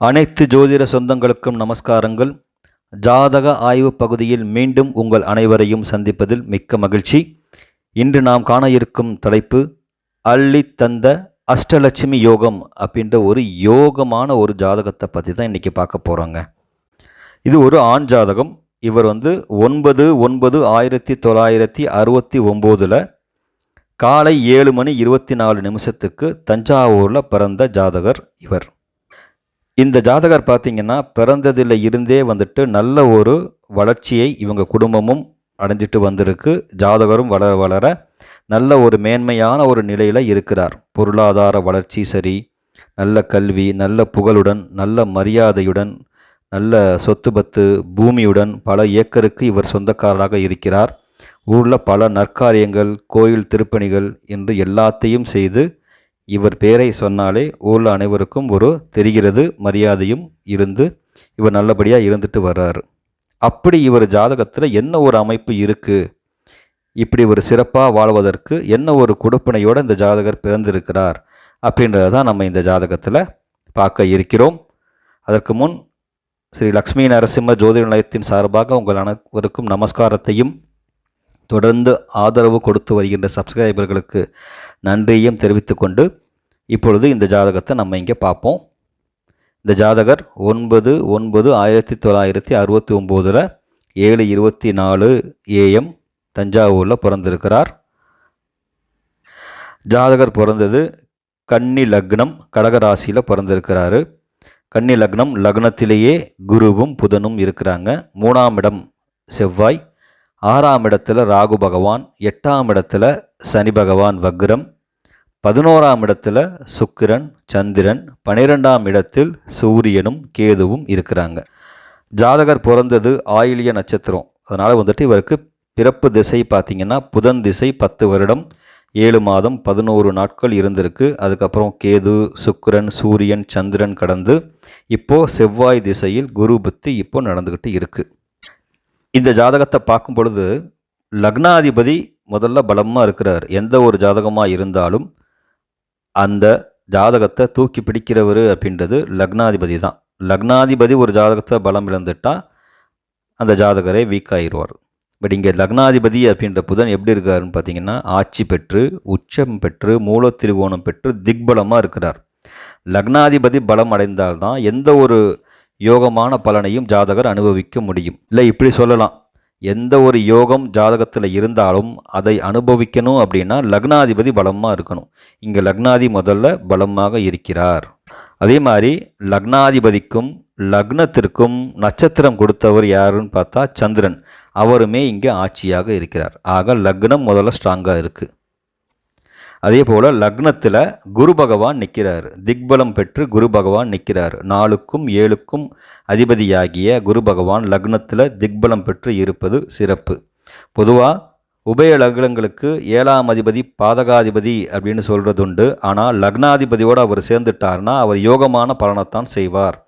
அனைத்து ஜோதிட சொந்தங்களுக்கும் நமஸ்காரங்கள். ஜாதக ஆய்வு பகுதியில் மீண்டும் உங்கள் அனைவரையும் சந்திப்பதில் மிக்க மகிழ்ச்சி. இன்று நாம் காண இருக்கும் தலைப்பு அள்ளி தந்த அஷ்டலட்சுமி யோகம் அப்படின்ற ஒரு யோகமான ஒரு ஜாதகத்தை பற்றி தான் இன்றைக்கி பார்க்க போகிறோங்க இது ஒரு ஆண் ஜாதகம். இவர் வந்து ஒன்பது ஒன்பது ஆயிரத்தி தொள்ளாயிரத்தி அறுபத்தி ஒம்போதில் காலை ஏழு மணி இருபத்தி நாலு நிமிஷத்துக்கு தஞ்சாவூரில் பிறந்த ஜாதகர் இவர். இந்த ஜாதகர் பார்த்தீங்கன்னா பிறந்ததில் இருந்தே வந்துட்டு நல்ல ஒரு வளர்ச்சியை இவங்க குடும்பமும் அடைஞ்சிட்டு வந்திருக்கு. ஜாதகரும் வளர வளர நல்ல ஒரு மேன்மையான ஒரு நிலையில் இருக்கிறார். பொருளாதார வளர்ச்சி சரி நல்ல கல்வி நல்ல புகழுடன் நல்ல மரியாதையுடன் நல்ல சொத்து பத்து பூமியுடன் பல ஏக்கருக்கு இவர் சொந்தக்காரராக இருக்கிறார். ஊரில் பல நற்காரியங்கள் கோயில் திருப்பணிகள் என்று எல்லாத்தையும் செய்து இவர் பேரை சொன்னாலே ஊரில் அனைவருக்கும் ஒரு தெரிகிறது மரியாதையும் இருந்து இவர் நல்லபடியாக இருந்துட்டு வர்றாரு. அப்படி இவர் ஜாதகத்தில் என்ன ஒரு அமைப்பு இருக்குது இப்படி ஒரு சிறப்பாக வாழ்வதற்கு என்ன ஒரு கொடுப்பனையோடு இந்த ஜாதகர் பிறந்திருக்கிறார் அப்படின்றத தான் நம்ம இந்த ஜாதகத்தில் பார்க்க இருக்கிறோம். அதற்கு முன் ஸ்ரீ லக்ஷ்மி நரசிம்ம ஜோதிட நிலையத்தின் சார்பாக உங்கள் அனைவருக்கும் நமஸ்காரத்தையும் தொடர்ந்து ஆதரவு கொடுத்து வருகின்ற சப்ஸ்கிரைபர்களுக்கு நன்றியையும் தெரிவித்துக்கொண்டு இப்பொழுது இந்த ஜாதகத்தை நம்ம இங்கே பார்ப்போம். இந்த ஜாதகர் ஒன்பது ஒன்பது ஆயிரத்தி தொள்ளாயிரத்தி அறுபத்தி ஒம்போதில் ஏழு இருபத்தி நாலு ஏஎம் தஞ்சாவூரில் பிறந்திருக்கிறார். ஜாதகர் பிறந்தது கன்னி லக்னம் கடகராசியில் பிறந்திருக்கிறாரு. கன்னி லக்னம் லக்னத்திலேயே குருவும் புதனும் இருக்கிறாங்க. மூணாம் இடம் செவ்வாய். ஆறாம் இடத்துல ராகு பகவான் எட்டாம் இடத்துல சனி பகவான் வக்ரம் பதினோராம் இடத்துல சுக்கிரன் சந்திரன் பனிரெண்டாம் இடத்தில் சூரியனும் கேதுவும் இருக்கிறாங்க. ஜாதகர் பிறந்தது ஆயிலிய நட்சத்திரம். அதனால் வந்துட்டு இவருக்கு பிறப்பு திசை பார்த்திங்கன்னா புதன் திசை பத்து வருடம் ஏழு மாதம் பதினோரு நாட்கள் இருந்திருக்கு. அதுக்கப்புறம் கேது சுக்கிரன் சூரியன் சந்திரன் கடந்து இப்போது செவ்வாய் திசையில் குரு புத்தி இப்போ நடந்துக்கிட்டு இருக்குது இந்த ஜாதகத்தை பார்க்கும் பொழுது லக்னாதிபதி முதல்ல பலமாக இருக்கிறார். எந்த ஒரு ஜாதகமாக இருந்தாலும் அந்த ஜாதகத்தை தூக்கி பிடிக்கிறவர் அப்படின்றது லக்னாதிபதி தான். லக்னாதிபதி ஒரு ஜாதகத்தை பலம் இழந்துட்டால் அந்த ஜாதகரே வீக் ஆயிடுவார் பட் இங்கே லக்னாதிபதி அப்படின்ற புதன் எப்படி இருக்காருன்னு பார்த்தீங்கன்னா ஆட்சி பெற்று உச்சம் பெற்று மூல திருகோணம் பெற்று திக்பலமாக இருக்கிறார். லக்னாதிபதி பலம் அடைந்தால்தான் எந்த ஒரு யோகமான பலனையும் ஜாதகர் அனுபவிக்க முடியும். இல்லை இப்படி சொல்லலாம். எந்த ஒரு யோகம் ஜாதகத்தில் இருந்தாலும் அதை அனுபவிக்கணும் அப்படின்னா லக்னாதிபதி பலமாக இருக்கணும். இங்கே லக்னாதி முதல்ல பலமாக இருக்கிறார். அதே மாதிரி லக்னாதிபதிக்கும் லக்னத்திற்கும் நட்சத்திரம் கொடுத்தவர் யாருன்னு பார்த்தா சந்திரன். அவருமே இங்கே ஆட்சியாக இருக்கிறார். ஆக லக்னம் முதல்ல ஸ்ட்ராங்காக இருக்குது அதே போல் லக்னத்தில் குரு பகவான் நிற்கிறார் திக்பலம் பெற்று குரு பகவான் நிற்கிறார் நாலுக்கும் ஏழுக்கும் அதிபதியாகிய குரு பகவான் லக்னத்தில் திக்பலம் பெற்று இருப்பது சிறப்பு. பொதுவாக உபய லக்னங்களுக்கு ஏழாம் அதிபதி பாதகாதிபதி அப்படின்னு சொல்கிறது உண்டு ஆனால் லக்னாதிபதியோடு அவர் சேர்ந்துட்டார்னா அவர் யோகமான பலனைத்தான் செய்வார்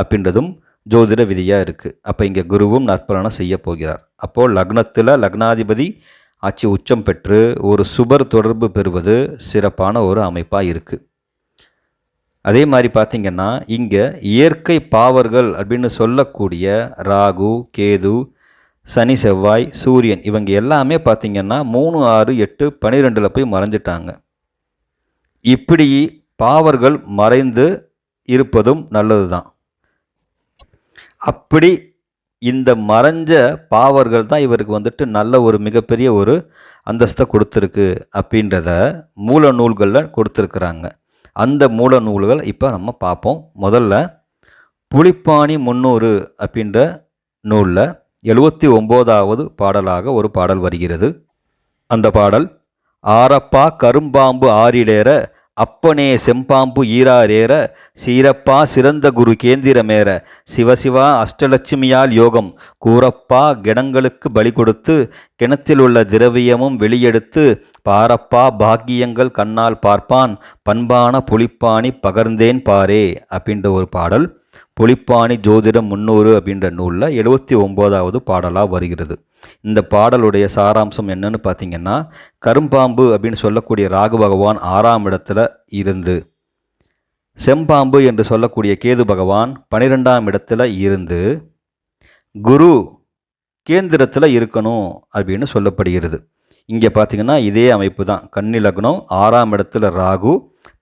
அப்படின்றதும் ஜோதிட விதியாக இருக்குது அப்போ இங்கே குருவும் நற்பலனை செய்ய போகிறார். அப்போது லக்னத்தில் லக்னாதிபதி ஆட்சி உச்சம் பெற்று ஒரு சுபர் தொடர்பு பெறுவது சிறப்பான ஒரு அமைப்பாக இருக்குது அதே மாதிரி பார்த்திங்கன்னா இங்கே இயற்கை பாவர்கள் அப்படின்னு சொல்லக்கூடிய ராகு கேது சனி செவ்வாய் சூரியன் இவங்க எல்லாமே பார்த்திங்கன்னா மூணு ஆறு எட்டு பனிரெண்டில் போய் மறைஞ்சிட்டாங்க. இப்படி பாவர்கள் மறைந்து இருப்பதும் நல்லது தான் அப்படி இந்த மறைஞ்ச பாவர்கள் தான் இவருக்கு வந்துட்டு நல்ல ஒரு மிகப்பெரிய ஒரு அந்தஸ்தை கொடுத்துருக்கு அப்படின்றத மூல நூல்களில் கொடுத்துருக்குறாங்க. அந்த மூல நூல்கள் இப்போ நம்ம பார்ப்போம். முதல்ல புலிப்பாணி முன்னூறு அப்படின்ற நூலில் எழுபத்தி ஒம்போதாவது பாடலாக ஒரு பாடல் வருகிறது. அந்த பாடல் ஆரப்பா கரும்பாம்பு ஆறிலேற அப்பனே செம்பாம்பு ஈராரேற சீரப்பா சிறந்த குரு கேந்திரமேற. சிவசிவா அஷ்டலட்சுமியால் யோகம். கூறப்பா கிணங்களுக்கு பலி கொடுத்து கிணத்தில் உள்ள திரவியமும் வெளியெடுத்து பாரப்பா பாக்கியங்கள் கண்ணால் பார்ப்பான் பண்பான புலிப்பாணி பகர்ந்தேன் பாரே அப்படின்ற ஒரு பாடல். புலிப்பாணி ஜோதிடம் முன்னூறு அப்படின்ற நூலில் எழுபத்தி ஒம்போதாவது பாடலாக வருகிறது. இந்த பாடலுடைய சாராம்சம் என்னன்னு பார்த்தீங்கன்னா கரும்பாம்பு அப்படின்னு சொல்லக்கூடிய ராகு பகவான் ஆறாம் இடத்துல இருந்து செம்பாம்பு என்று சொல்லக்கூடிய கேது பகவான் பனிரெண்டாம் இடத்துல இருந்து குரு கேந்திரத்தில் இருக்கணும் அப்படின்னு சொல்லப்படுகிறது. இங்கே பார்த்தீங்கன்னா இதே அமைப்பு தான். கன்னி லக்னம் ஆறாம் இடத்துல ராகு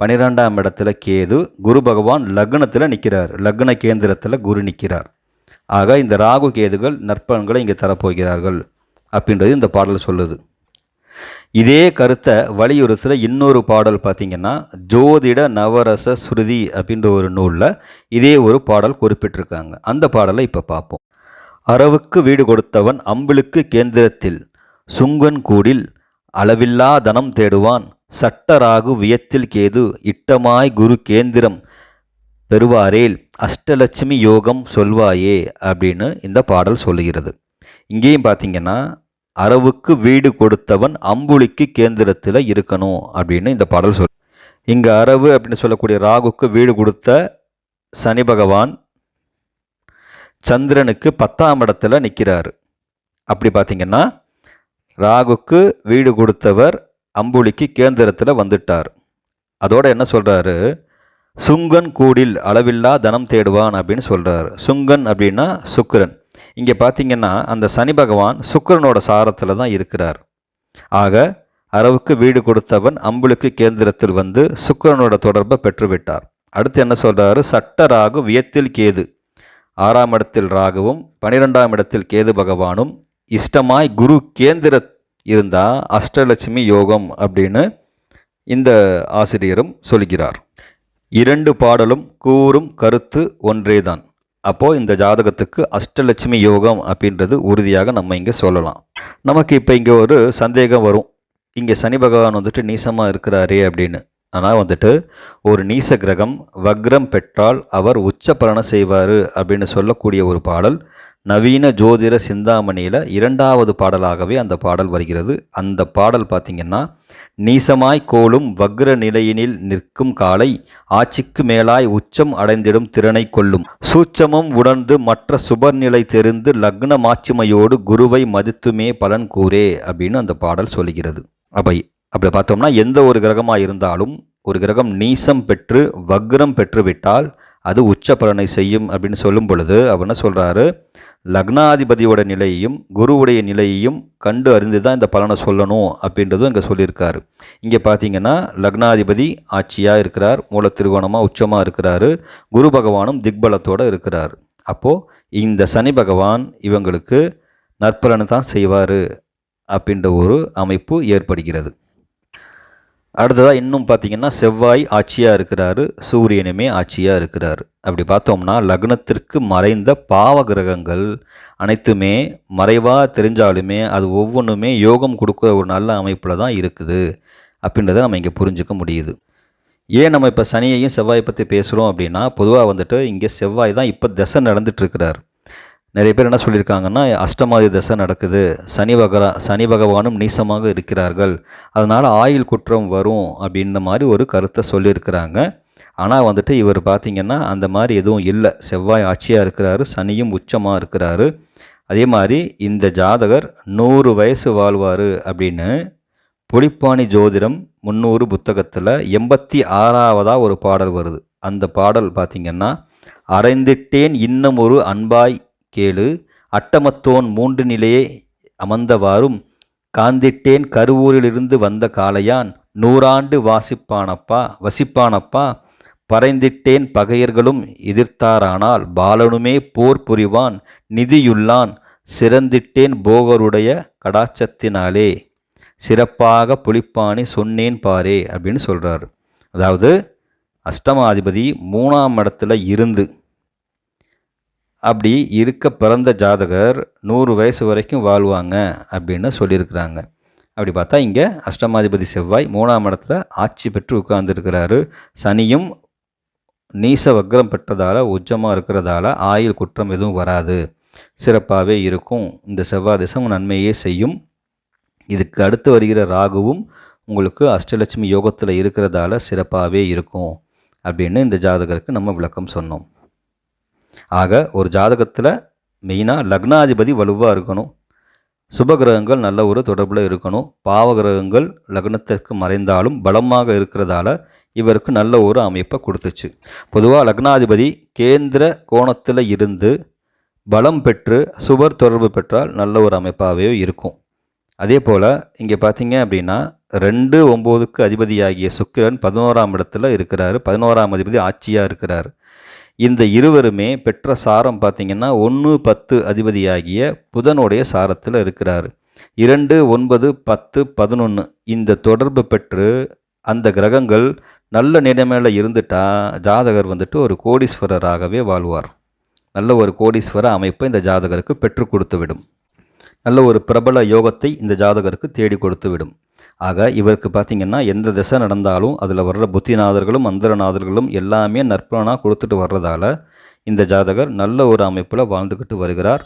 பன்னிரெண்டாம் இடத்துல கேது குரு பகவான் லக்னத்தில் நிற்கிறார் லக்ன கேந்திரத்தில் குரு நிற்கிறார் ஆக இந்த ராகு கேதுகள் நற்பலன்களை இங்கே தரப்போகிறார்கள் அப்படின்றது இந்த பாடல் சொல்லுது. இதே கருத்தை வலியுறுத்துகிற இன்னொரு பாடல் பார்த்தீங்கன்னா ஜோதிட நவரச ஸ்ருதி அப்படின்ற ஒரு நூலில் இதே ஒரு பாடல் குறிப்பிட்டிருக்காங்க. அந்த பாடலை இப்போ பார்ப்போம். அரவுக்கு வீடு கொடுத்தவன் அம்பிளுக்கு கேந்திரத்தில் சுங்கன் கூடில் அளவில்லா தனம் தேடுவான். சட்டராகு வியத்தில் கேது இட்டமாய் குரு கேந்திரம் பெறுவாரேல் அஷ்டலட்சுமி யோகம் சொல்வாயே அப்படின்னு இந்த பாடல் சொல்லுகிறது. இங்கேயும் பார்த்தீங்கன்னா அரவுக்கு வீடு கொடுத்தவன் அம்புலிக்கு கேந்திரத்தில் இருக்கணும் அப்படின்னு இந்த பாடல் சொல் இங்கே அரவு அப்படின்னு சொல்லக்கூடிய ராகுக்கு வீடு கொடுத்த சனி பகவான் சந்திரனுக்கு பத்தாம் இடத்துல நிற்கிறாரு அப்படி பார்த்தீங்கன்னா ராகுக்கு வீடு கொடுத்தவர் அம்புலிக்கு கேந்திரத்தில் வந்துட்டார். அதோடு என்ன சொல்கிறாரு சுங்கன் கூடில் அளவில்லா தனம் தேடுவான் அப்படின்னு சொல்கிறாரு சுங்கன் அப்படின்னா சுக்கிரன். இங்கே பார்த்தீங்கன்னா அந்த சனி பகவான் சுக்கரனோட சாரத்தில் தான் இருக்கிறார். ஆக அரவுக்கு வீடு கொடுத்தவன் அம்புலுக்கு கேந்திரத்தில் வந்து சுக்கிரனோட தொடர்பை பெற்றுவிட்டார். அடுத்து என்ன சொல்கிறாரு சட்ட ராகு வியத்தில் கேது. ஆறாம் இடத்தில் ராகுவும் பனிரெண்டாம் இடத்தில் கேது பகவானும் இஷ்டமாய் குரு கேந்திர இருந்தால் அஷ்டலட்சுமி யோகம் அப்படின்னு இந்த ஆசிரியரும் சொல்கிறார். இரண்டு பாடலும் கூறும் கருத்து ஒன்றேதான். அப்போ இந்த ஜாதகத்துக்கு அஷ்டலட்சுமி யோகம் அப்படின்றது உறுதியாக நம்ம இங்கே சொல்லலாம். நமக்கு இப்போ இங்கே ஒரு சந்தேகம் வரும். இங்கே சனி பகவான் வந்துட்டு நீசமாக இருக்கிறாரே அப்படின்னு. ஆனால் வந்துட்டு ஒரு நீச கிரகம் வக்ரம் பெற்றால் அவர் உச்ச பலனை செய்வார் அப்படின்னு சொல்லக்கூடிய ஒரு பாடல் நவீன ஜோதிட சிந்தாமணியில் இரண்டாவது பாடலாகவே அந்த பாடல் வருகிறது. அந்த பாடல் பார்த்திங்கன்னா நீசமாய் கோலும் வக்ர நிலையினில் நிற்கும் காலை ஆட்சிக்கு மேலாய் உச்சம் அடைந்திடும் திறனை கொள்ளும் சூட்சமும் உணர்ந்து மற்ற சுபர்நிலை தெரிந்து லக்ன மாட்சிமையோடு குருவை மதித்துமே பலன் கூறே அப்படின்னு அந்த பாடல் சொல்கிறது அப்போ அப்படி பார்த்தோம்னா எந்த ஒரு கிரகமாக இருந்தாலும் ஒரு கிரகம் நீசம் பெற்று வக்ரம் பெற்றுவிட்டால் அது உச்ச பலனை செய்யும் அப்படின்னு சொல்லும் பொழுது அவர் என்ன சொல்கிறாரு லக்னாதிபதியோட நிலையையும் குருவுடைய நிலையையும் கண்டு அறிந்து தான் இந்த பலனை சொல்லணும் அப்படின்றதும் இங்கே சொல்லியிருக்காரு. இங்கே பார்த்தீங்கன்னா லக்னாதிபதி ஆட்சியாக இருக்கிறார் மூல திருகோணமாக உச்சமாக இருக்கிறாரு குரு பகவானும் திக்பலத்தோடு இருக்கிறார். அப்போது இந்த சனி பகவான் இவங்களுக்கு நற்பலனை தான் செய்வார் அப்படின்ற ஒரு அமைப்பு ஏற்படுகிறது. அடுத்ததாக இன்னும் பார்த்தீங்கன்னா செவ்வாய் ஆட்சியாக இருக்கிறாரு சூரியனுமே ஆட்சியாக இருக்கிறாரு. அப்படி பார்த்தோம்னா லக்னத்திற்கு மறைந்த பாவ கிரகங்கள் அனைத்துமே மறைவாக தெரிஞ்சாலுமே அது ஒவ்வொன்றுமே யோகம் கொடுக்குற ஒரு நல்ல அமைப்பில் தான் இருக்குது அப்படின்றத நம்ம இங்கே புரிஞ்சுக்க முடியுது. ஏன் நம்ம இப்போ சனியையும் செவ்வாயை பற்றி பேசுகிறோம் அப்படின்னா பொதுவாக வந்துட்டு இங்கே செவ்வாய் தான் இப்போ திசை நடந்துட்டுருக்கிறார் நிறைய பேர் என்ன சொல்லியிருக்காங்கன்னா அஷ்டமாதி தசை நடக்குது. சனி பகரா சனி பகவானும் நீசமாக இருக்கிறார்கள். அதனால் ஆயுள் குற்றம் வரும் அப்படின்ற மாதிரி ஒரு கருத்தை சொல்லியிருக்கிறாங்க. ஆனால் வந்துட்டு இவர் பார்த்திங்கன்னா அந்த மாதிரி எதுவும் இல்லை. செவ்வாய் ஆட்சியாக இருக்கிறாரு சனியும் உச்சமாக இருக்கிறாரு. அதே மாதிரி இந்த ஜாதகர் நூறு வயசு வாழ்வார் அப்படின்னு புலிப்பாணி ஜோதிடம் முந்நூறு புத்தகத்தில் எண்பத்தி ஆறாவதாக ஒரு பாடல் வருது. அந்த பாடல் பார்த்திங்கன்னா அரைந்திட்டேன் இன்னும் ஒரு அன்பாய் கேளு. அட்டமத்தோன் மூன்று நிலையே அமர்ந்தவாறும் காந்திட்டேன் கருவூரிலிருந்து வந்த காளையான் நூறாண்டு வாசிப்பானப்பா வசிப்பானப்பா. பறைந்திட்டேன் பகையர்களும் எதிர்த்தாரானால் பாலனுமே போர் புரிவான் நிதியுள்ளான் சிறந்திட்டேன் போகருடைய கடாச்சத்தினாலே சிறப்பாக புளிப்பானி சொன்னேன் பாரே அப்படின்னு சொல்கிறார் அதாவது அஷ்டமாதிபதி மூணாம் இடத்துல இருந்து அப்படி இருக்க பிறந்த ஜாதகர் நூறு வயசு வரைக்கும் வாழ்வாங்க அப்படின்னு சொல்லியிருக்கிறாங்க. அப்படி பார்த்தா இங்கே அஷ்டமாதிபதி செவ்வாய் மூணாம் இடத்துல ஆட்சி பெற்று உட்கார்ந்துருக்கிறாரு. சனியும் நீச வக்ரம் பெற்றதால் உச்சமாக இருக்கிறதால ஆயுள் குற்றம் எதுவும் வராது. சிறப்பாகவே இருக்கும். இந்த செவ்வாய் திசம் நன்மையே செய்யும். இதுக்கு அடுத்து வருகிற ராகுவும் உங்களுக்கு அஷ்டலட்சுமி யோகத்தில் இருக்கிறதால சிறப்பாகவே இருக்கும் அப்படின்னு இந்த ஜாதகருக்கு நம்ம விளக்கம் சொன்னோம். ஆக ஒரு ஜாதகத்தில் மெயினாக லக்னாதிபதி வலுவாக இருக்கணும். சுபகிரகங்கள் நல்ல ஒரு தொடர்பில் இருக்கணும். பாவகிரகங்கள் லக்னத்திற்கு மறைந்தாலும் பலமாக இருக்கிறதால இவருக்கு நல்ல ஒரு அமைப்பை கொடுத்துச்சு. பொதுவாக லக்னாதிபதி கேந்திர கோணத்தில் இருந்து பலம் பெற்று சுபர் தொடர்பு பெற்றால் நல்ல ஒரு அமைப்பாகவே இருக்கும். அதே போல் இங்கே பார்த்தீங்க அப்படின்னா ரெண்டு ஒம்போதுக்கு அதிபதியாகிய சுக்கிரன் பதினோராம் இடத்துல இருக்கிறாரு. பதினோராம் அதிபதி ஆட்சியாக இருக்கிறார். இந்த இருவருமே பெற்ற சாரம் பார்த்தீங்கன்னா ஒன்று பத்து அதிபதியாகிய புதனுடைய சாரத்தில் இருக்கிறார். இரண்டு ஒன்பது பத்து பதினொன்று இந்த தொடர்பு பெற்று அந்த கிரகங்கள் நல்ல நிலைமையில் இருந்துட்டா ஜாதகர் வந்துட்டு ஒரு கோடீஸ்வரராகவே வாழ்வார். நல்ல ஒரு கோடீஸ்வர அமைப்பை இந்த ஜாதகருக்கு பெற்று கொடுத்து விடும் நல்ல ஒரு பிரபல யோகத்தை இந்த ஜாதகருக்கு தேடி கொடுத்து விடும் ஆக இவருக்கு பார்த்தீங்கன்னா எந்த திசை நடந்தாலும் அதில் வர்ற புத்திநாதர்களும் மந்திரநாதர்களும் எல்லாமே நற்பலனாக கொடுத்துட்டு வர்றதால இந்த ஜாதகர் நல்ல ஒரு அமைப்பில் வாழ்ந்துக்கிட்டு வருகிறார்.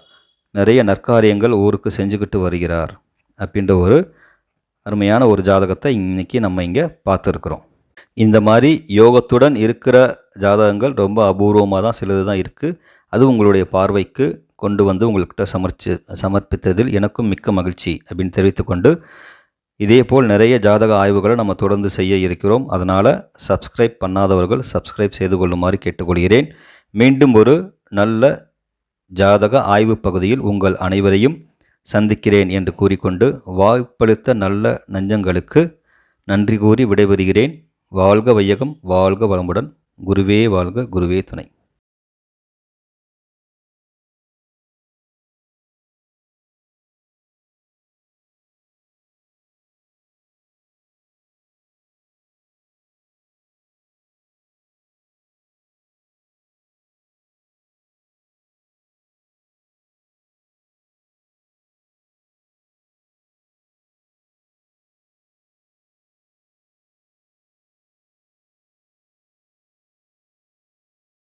நிறைய நற்காரியங்கள் ஊருக்கு செஞ்சுக்கிட்டு வருகிறார் அப்படின்ற ஒரு அருமையான ஒரு ஜாதகத்தை இன்றைக்கி நம்ம இங்கே பார்த்துருக்குறோம். இந்த மாதிரி யோகத்துடன் இருக்கிற ஜாதகங்கள் ரொம்ப அபூர்வமாக தான் சிலது தான் இருக்குது அது உங்களுடைய பார்வைக்கு கொண்டு வந்து உங்கள்கிட்ட சமர்ச்சி சமர்ப்பித்ததில் எனக்கும் மிக்க மகிழ்ச்சி அப்படின்னு தெரிவித்துக்கொண்டு இதேபோல் நிறைய ஜாதக ஆய்வுகளை நம்ம தொடர்ந்து செய்ய இருக்கிறோம். அதனால் சப்ஸ்கிரைப் பண்ணாதவர்கள் சப்ஸ்கிரைப் செய்து கொள்ளுமாறு கேட்டுக்கொள்கிறேன். மீண்டும் ஒரு நல்ல ஜாதக ஆய்வு பகுதியில் உங்கள் அனைவரையும் சந்திக்கிறேன் என்று கூறிக்கொண்டு வாய்ப்பளித்த நல்ல நஞ்சங்களுக்கு நன்றி கூறி விடைபெறுகிறேன். வாழ்க வையகம் வாழ்க வளமுடன். குருவே வாழ்க குருவே துணை.